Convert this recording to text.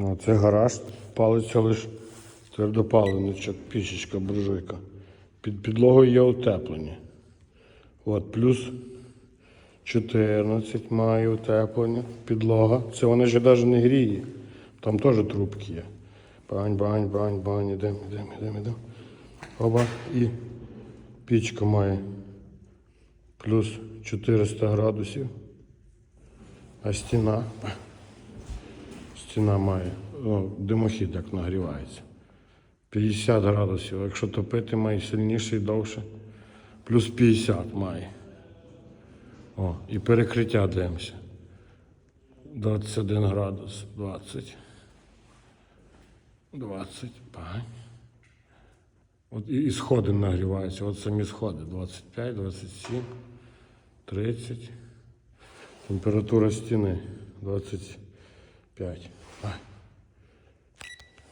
Ну, це гараж, палиться лише твердопаливничок, пічечка, буржуйка. Під підлогою є утеплення. От, плюс 14 має утеплення, підлога. Це вона ще навіть не гріє. Там теж трубки є. Бань, бань, бань, бань, ідемо, ідемо, ідемо, ідемо. Оба. І пічка має плюс 400 градусів. А стіна. Стіна має, димохід як нагрівається. 50 градусів. Якщо топити має сильніше і довше, плюс 50 має. О, і перекриття дивимося. 21 градус, 20. 20, пань. От і, і сходи нагріваються. От самі сходи. 25, 27, 30. Температура стіни 25 п'ять.